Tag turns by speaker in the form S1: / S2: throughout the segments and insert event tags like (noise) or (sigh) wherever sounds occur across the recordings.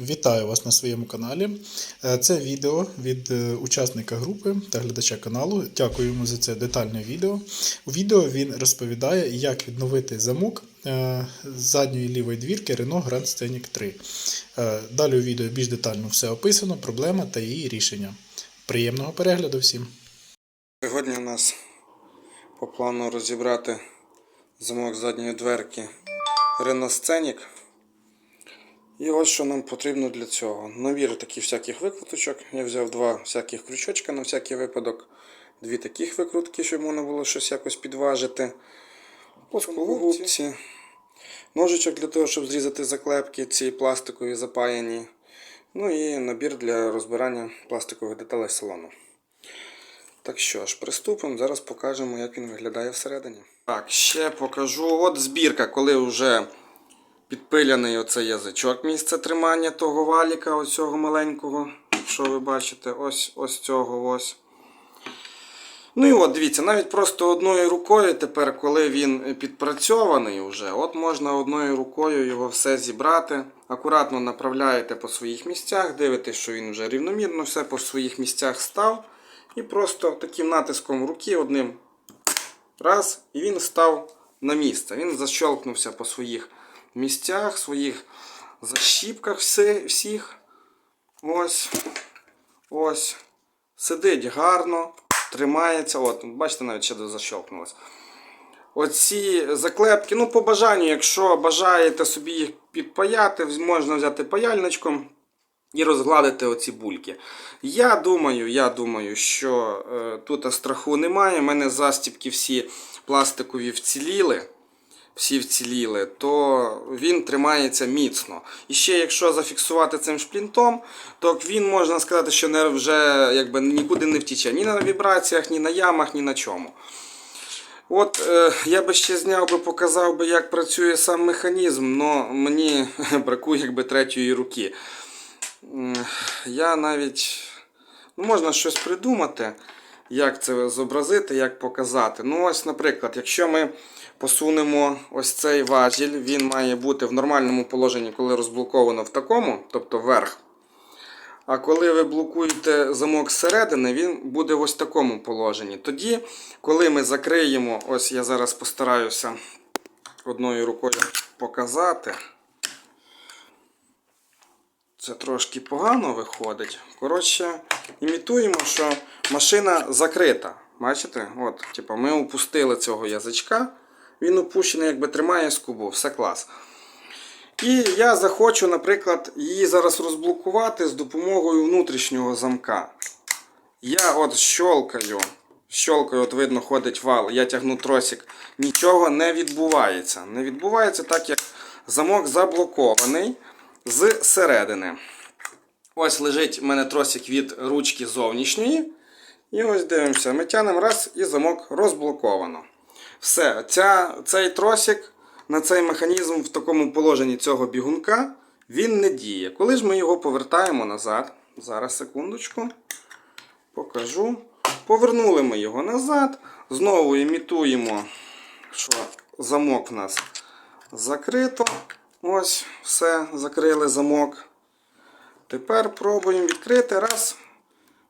S1: Вітаю вас на своєму каналі. Е, Це відео від е, учасника групи та глядача каналу. Дякую йому за це детальне відео. У відео він розповідає, як відновити замок е, задньої лівої двірки Renault Grand Scenic 3. Е, Далі у відео більш детально все описано, проблема та її рішення. Приємного перегляду всім!
S2: Сьогодні у нас по плану розібрати замок задньої дверки Renault Scenic. І ось що нам потрібно для цього. Набір таких всяких викруточок. Я взяв два всяких крючочка на всякий випадок. Дві таких викрутки, щоб можна було щось якось підважити. Плоскогубці. Ножичок для того, щоб зрізати заклепки, ці пластикові запаяні. Ну і набір для розбирання пластикових деталей салону. Так що ж, приступимо. Зараз покажемо, як він виглядає всередині. Так, ще покажу. От збірка, коли вже підпиляний оцей язичок, місце тримання того валіка, оцього маленького. Що ви бачите, ось ось цього ось. Ну і от, дивіться, навіть просто одною рукою тепер, коли він підпрацьований вже, от можна одною рукою його все зібрати. Акуратно направляєте по своїх місцях, дивитесь, що він вже рівномірно все по своїх місцях став. І просто таким натиском руки одним раз, і він став на місце. Він защелкнувся по своїх місцях, своїх защіпках всіх. Ось. Ось. Сидить гарно, тримається. От, бачите, навіть ще защелкнулось. Оці заклепки, ну, по бажанню, якщо бажаєте собі їх підпаяти, можна взяти паяльничком і розгладити оці бульки. Я думаю, я думаю, що е, тут страху немає. У мене застібки всі пластикові вціліли. Всі вціліли, то він тримається міцно. І ще якщо зафіксувати цим шплінтом, то він можна сказати, що не вже якби нікуди не втіче. Ні на вібраціях, ні на ямах, ні на чому. От е, я би ще зняв би, показав би, як працює сам механізм, але мені (laughs) бракує якби третьої руки. Я навіть ну, можна щось придумати, як це зобразити, як показати. Ну, ось, наприклад, якщо ми посунемо ось цей важіль, він має бути в нормальному положенні, коли розблоковано в такому, тобто вверх. А коли ви блокуєте замок зсередини, він буде в ось такому положенні. Тоді, коли ми закриємо, ось я зараз постараюся одною рукою показати. Це трошки погано виходить. Коротше, імітуємо, що машина закрита. Бачите? От, типу, ми опустили цього язичка. Він опущений, якби тримає скобу, все клас. І я захочу, наприклад, її зараз розблокувати з допомогою внутрішнього замка. Я от щолкаю. Щолкаю, от видно, ходить вал, я тягну тросик. Нічого не відбувається. Не відбувається так, як замок заблокований з середини. Ось лежить в мене тросик від ручки зовнішньої. І ось дивимося, ми тянемо раз і замок розблоковано. Все, ця, цей тросик на цей механізм в такому положенні цього бігунка він не діє. Коли ж ми його повертаємо назад, зараз секундочку, покажу. Повернули ми його назад. Знову імітуємо, що замок в нас закрито. Ось, все, закрили замок. Тепер пробуємо відкрити. Раз.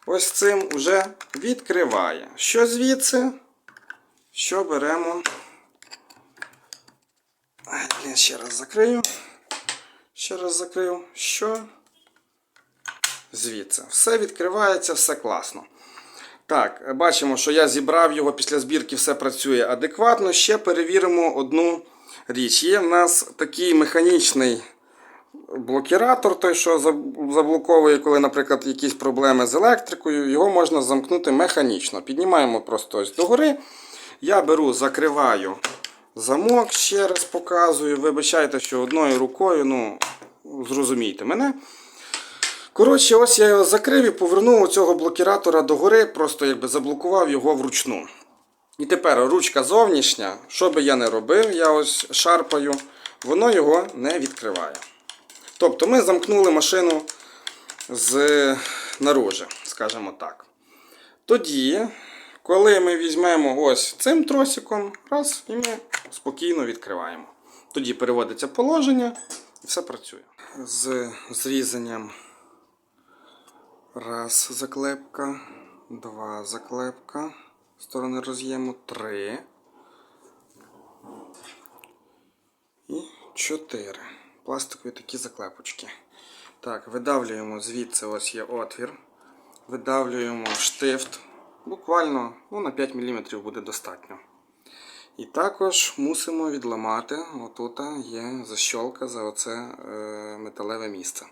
S2: Ось цим вже відкриває. Що звідси? Що беремо? Ще раз закрию. Ще раз закрию. Що? Звідси. Все відкривається, все класно. Так, бачимо, що я зібрав його після збірки, все працює адекватно. Ще перевіримо одну річ. Є в нас такий механічний блокіратор, той, що заблоковує, коли, наприклад, якісь проблеми з електрикою, його можна замкнути механічно. Піднімаємо просто ось догори. Я беру, закриваю замок, ще раз показую. Вибачайте, що одною рукою, ну, зрозумійте мене. Коротше, ось я його закрив і повернув цього блокіратора догори, просто якби заблокував його вручну. І тепер ручка зовнішня, що би я не робив, я ось шарпаю, воно його не відкриває. Тобто ми замкнули машину з наружі, скажімо так. Тоді, коли ми візьмемо ось цим тросиком, раз, і ми спокійно відкриваємо. Тоді переводиться положення, І все працює. З зрізанням раз заклепка, два заклепка, сторони роз'єму, три і чотири. Пластикові такі заклепочки. Так, видавлюємо звідси ось є отвір. Видавлюємо штифт. Буквально ну, на 5 мм буде достатньо. І також мусимо відламати. Отут є защолка за оце е, металеве місце.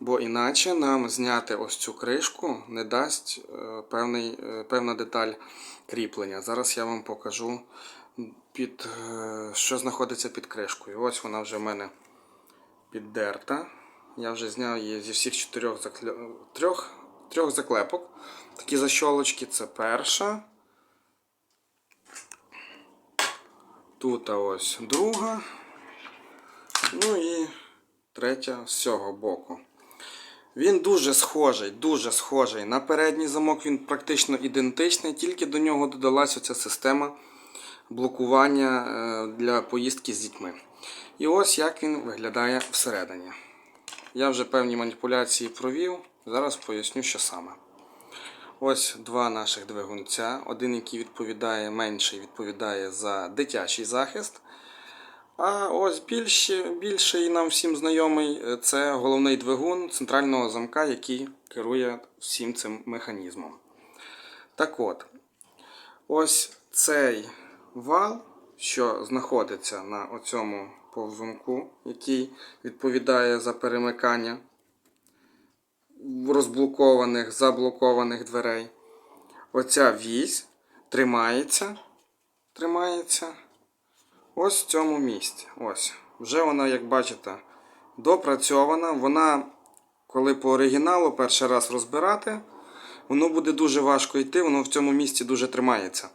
S2: Бо іначе нам зняти ось цю кришку не дасть е, певний, е, певна деталь кріплення. Зараз я вам покажу, під, що знаходиться під кришкою. Ось вона вже в мене піддерта. Я вже зняв її зі всіх чотирьох трьох, трьох заклепок. Такі защолочки це перша. Тут ось друга. Ну і третя з цього боку. Він дуже схожий, дуже схожий. На передній замок він практично ідентичний, тільки до нього додалася ця система блокування е, для поїздки з дітьми. І ось як він виглядає всередині. Я вже певні маніпуляції провів. Зараз поясню, що саме. Ось два наших двигунця. Один, який відповідає менший, відповідає за дитячий захист. А ось більший, більший нам всім знайомий е, це головний двигун центрального замка, який керує всім цим механізмом. Так от, ось цей вал, що знаходиться на оцьому повзунку, який відповідає за перемикання розблокованих, заблокованих дверей. Оця вісь тримається, тримається ось в цьому місці. Ось. Вже вона, як бачите, допрацьована. Вона, коли по оригіналу перший раз розбирати, воно буде дуже важко йти, воно в цьому місці дуже тримається.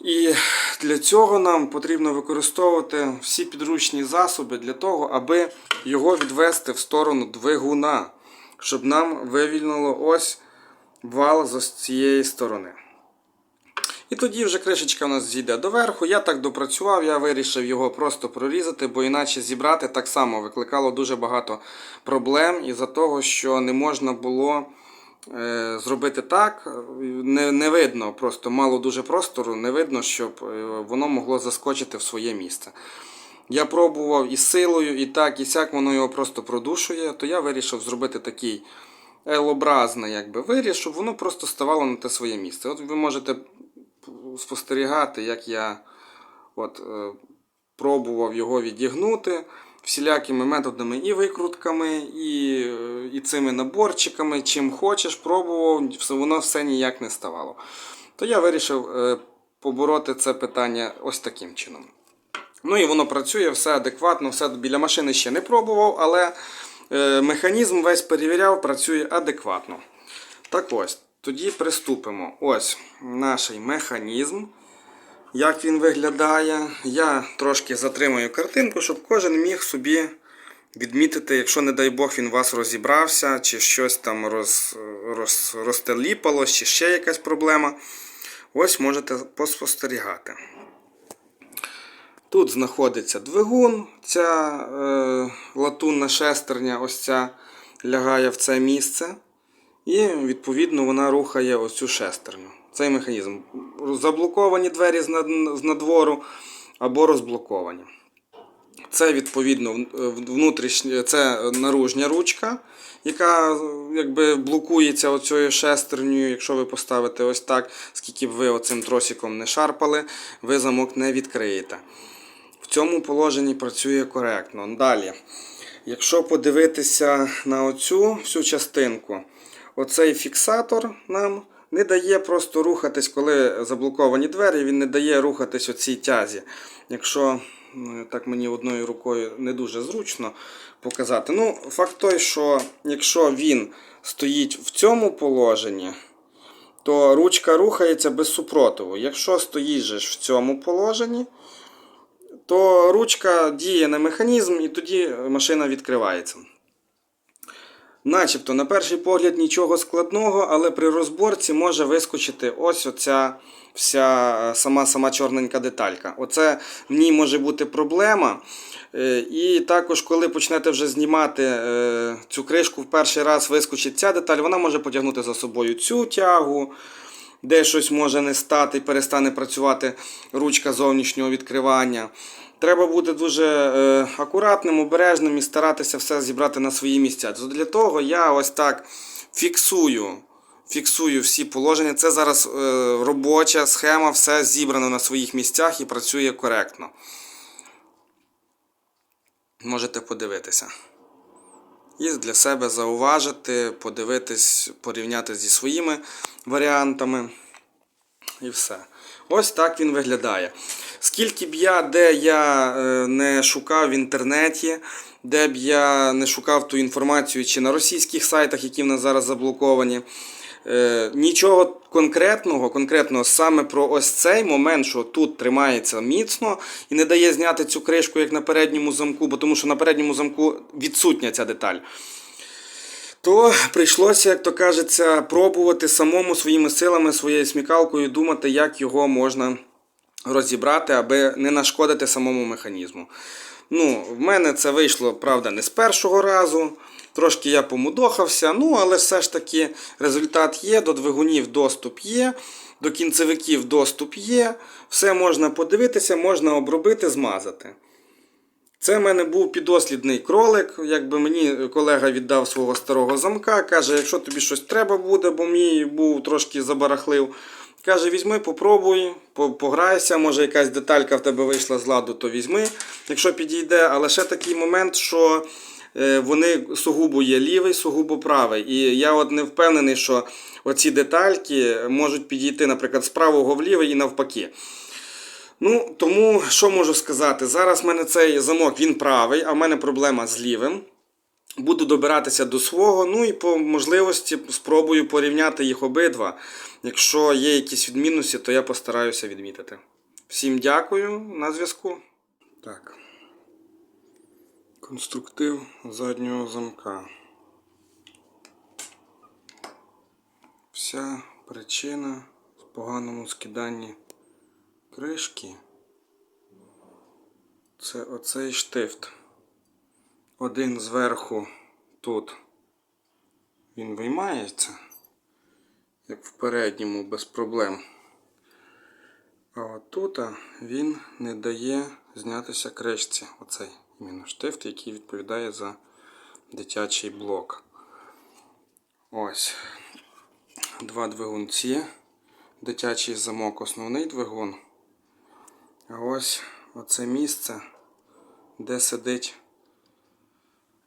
S2: І для цього нам потрібно використовувати всі підручні засоби для того, аби його відвести в сторону двигуна, щоб нам вивільнило ось вал з цієї сторони. І тоді вже кришечка у нас зійде доверху. Я так допрацював, я вирішив його просто прорізати, бо іначе зібрати так само викликало дуже багато проблем із-за того, що не можна було е, зробити так. Не, не видно, просто мало дуже простору, не видно, щоб е, воно могло заскочити в своє місце. Я пробував і силою, і так, і сяк воно його просто продушує, то я вирішив зробити такий L-образний якби, виріз, щоб воно просто ставало на те своє місце. От ви можете спостерігати, як я от, е, пробував його відігнути всілякими методами і викрутками, і, е, і цими наборчиками, чим хочеш, пробував, воно все ніяк не ставало. То я вирішив е, побороти це питання ось таким чином. Ну і воно працює, все адекватно, все біля машини ще не пробував, але е, механізм весь перевіряв, працює адекватно. Так ось, тоді приступимо. Ось наш механізм. Як він виглядає. Я трошки затримую картинку, щоб кожен міг собі відмітити, якщо, не дай Бог, він у вас розібрався, чи щось там роз, роз, розтеліпалось, чи ще якась проблема. Ось можете поспостерігати. Тут знаходиться двигун, ця е, латунна шестерня, ось ця лягає в це місце. І відповідно вона рухає ось цю шестерню. Цей механізм. Заблоковані двері з надвору або розблоковані. Це відповідно внутрішня, це наружня ручка, яка е, якби блокується оцією шестернею. Якщо ви поставите ось так, скільки б ви оцим тросиком не шарпали, ви замок не відкриєте. Цьому положенні працює коректно. Далі, якщо подивитися на оцю всю частинку, оцей фіксатор нам не дає просто рухатись, коли заблоковані двері, він не дає рухатись оцій тязі. Якщо так мені одною рукою не дуже зручно показати. Ну, факт той, що якщо він стоїть в цьому положенні, то ручка рухається без супротиву. Якщо стоїть в цьому положенні, то ручка діє на механізм і тоді машина відкривається. Начебто, на перший погляд, нічого складного, але при розборці може вискочити ось оця вся е, сама сама чорненька деталька. Оце в ній може бути проблема. Е, І також, коли почнете вже знімати е, цю кришку в перший раз, вискочить ця деталь, вона може потягнути за собою цю тягу, де щось може не стати перестане працювати ручка зовнішнього відкривання. Треба бути дуже е, акуратним, обережним і старатися все зібрати на свої місця. Для того я ось так фіксую. Фіксую всі положення. Це зараз е, робоча схема, все зібрано на своїх місцях і працює коректно. Можете подивитися. І для себе зауважити, подивитись, порівняти зі своїми варіантами. І все. Ось так він виглядає. Скільки б я, де я е, не шукав в інтернеті, де б я не шукав ту інформацію чи на російських сайтах, які в нас зараз заблоковані. е, Нічого конкретного, конкретного саме про ось цей момент, що тут тримається міцно і не дає зняти цю кришку, як на передньому замку, бо тому що на передньому замку відсутня ця деталь то прийшлося, як то кажеться, пробувати самому своїми силами, своєю смікалкою думати, як його можна розібрати, аби не нашкодити самому механізму. Ну, в мене це вийшло, правда, не з першого разу. Трошки я помудохався, ну, але все ж таки результат є, до двигунів доступ є, до кінцевиків доступ є. Все можна подивитися, можна обробити, змазати. Це в мене був підослідний кролик. Якби мені колега віддав свого старого замка, каже, якщо тобі щось треба буде, бо мій був трошки забарахлив. Каже, візьми, попробуй, пограйся, може якась деталька в тебе вийшла з ладу, то візьми, якщо підійде. Але ще такий момент, що вони сугубо є лівий, сугубо правий. І я от не впевнений, що оці детальки можуть підійти, наприклад, з правого в лівий і навпаки. Ну, тому що можу сказати? Зараз в мене цей замок він правий, а в мене проблема з лівим. Буду добиратися до свого, ну і по можливості спробую порівняти їх обидва. Якщо є якісь відмінності, то я постараюся відмітити. Всім дякую на зв'язку. Так. Конструктив заднього замка. Вся причина в поганому скиданні кришки це оцей штифт. Один зверху тут він виймається, як в передньому без проблем. А отут він не дає знятися кришці. Оцей іменно штифт, який відповідає за дитячий блок. Ось. Два двигунці. Дитячий замок, основний двигун. А ось оце місце, де сидить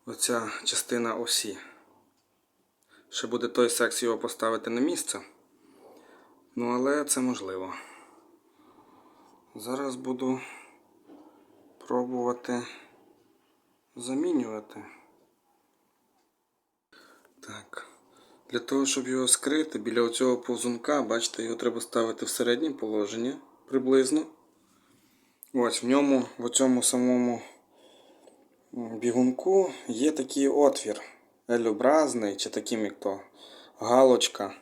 S2: оця частина осі. Ще буде той секс його поставити на місце. Ну, але це можливо. Зараз буду пробувати замінювати. Так. Для того, щоб його скрити, біля цього повзунка, бачите, його треба ставити в середнє положення приблизно. Ось в ньому, в цьому самому бігунку є такий отвір. Елюбразний, чи таким як то галочка.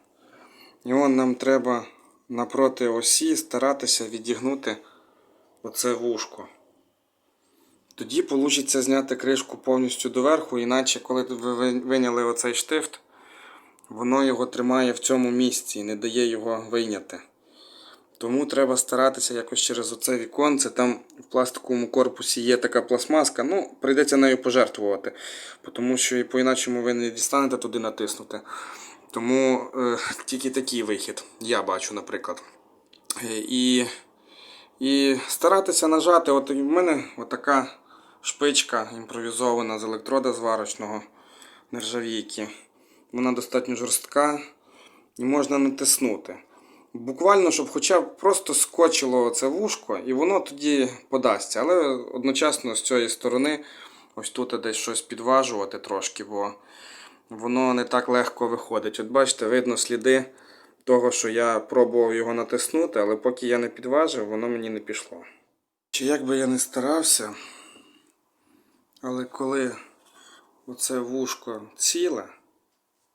S2: І он нам треба напроти осі старатися відігнути оце вушко. Тоді вийде зняти кришку повністю доверху, іначе, коли ви ви- виняли оцей штифт, воно його тримає в цьому місці і не дає його вийняти. Тому треба старатися якось через оце віконце. Там в пластиковому корпусі є така пластмаска. Ну, прийдеться нею пожертвувати, тому що і по-іначому ви не дістанете туди натиснути. Тому е, тільки такий вихід я бачу, наприклад. Е, І, і старатися нажати. От в мене отака шпичка імпровізована з електрода зварочного нержавійки. Вона достатньо жорстка і можна натиснути. Буквально, щоб хоча б просто скочило це вушко, і воно тоді подасться. Але одночасно з цієї сторони, ось тут десь щось підважувати трошки, бо воно не так легко виходить. От бачите, видно сліди того, що я пробував його натиснути, але поки я не підважив, воно мені не пішло. Чи як би я не старався, але коли оце вушко ціле,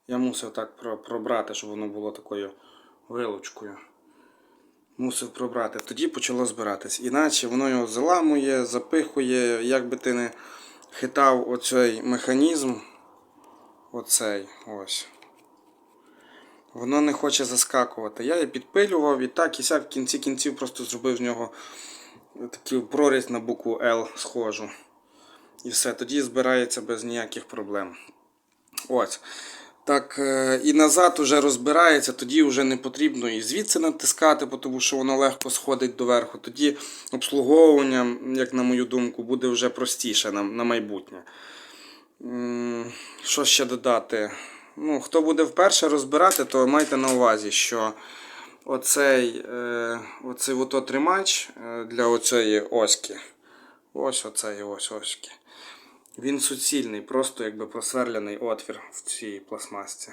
S2: Я мусив так пробрати, щоб воно було такою вилучкою. Мусив пробрати. Тоді почало збиратись. Іначе воно його заламує, запихує, як би ти не хитав оцей механізм. Оцей ось. Воно не хоче заскакувати. Я її підпилював і так і сяк в кінці кінців просто зробив з нього такий прорізь на букву L схожу. І все, тоді збирається без ніяких проблем. Ось. Так, е, і назад уже розбирається, тоді вже не потрібно і звідси натискати, тому що воно легко сходить доверху. Тоді обслуговування, як на мою думку, буде вже простіше на, на майбутнє. Що ще додати? Ну, хто буде вперше розбирати, то майте на увазі, що оцей, е, оцей ото тримач е, для оцієї оськи. Ось оцей ось оськи. Він суцільний, просто якби просверлений отвір в цій пластмасці.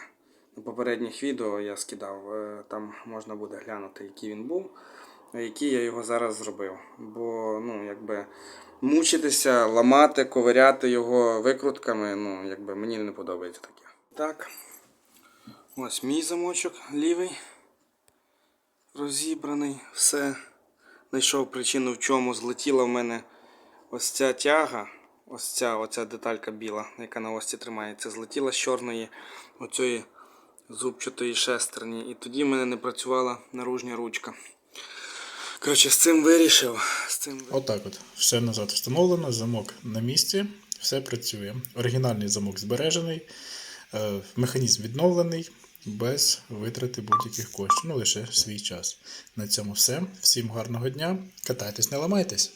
S2: На попередніх відео я скидав, е, там можна буде глянути, який він був, а який я його зараз зробив. Бо, ну, якби мучитися, ламати, ковиряти його викрутками, ну, якби мені не подобається таке. Так. Ось мій замочок лівий. Розібраний, все. Знайшов причину, в чому злетіла в мене ось ця тяга. Ось ця оця деталька біла, яка на ості тримається, злетіла з чорної оцієї зубчатої шестерні. І тоді в мене не працювала наружня ручка. Коротше, з цим вирішив. З цим...
S1: Отак от. Все назад встановлено, замок на місці, все працює. Оригінальний замок збережений, е, механізм відновлений, без витрати будь-яких коштів, ну лише свій час. На цьому все. Всім гарного дня. Катайтесь, не ламайтесь.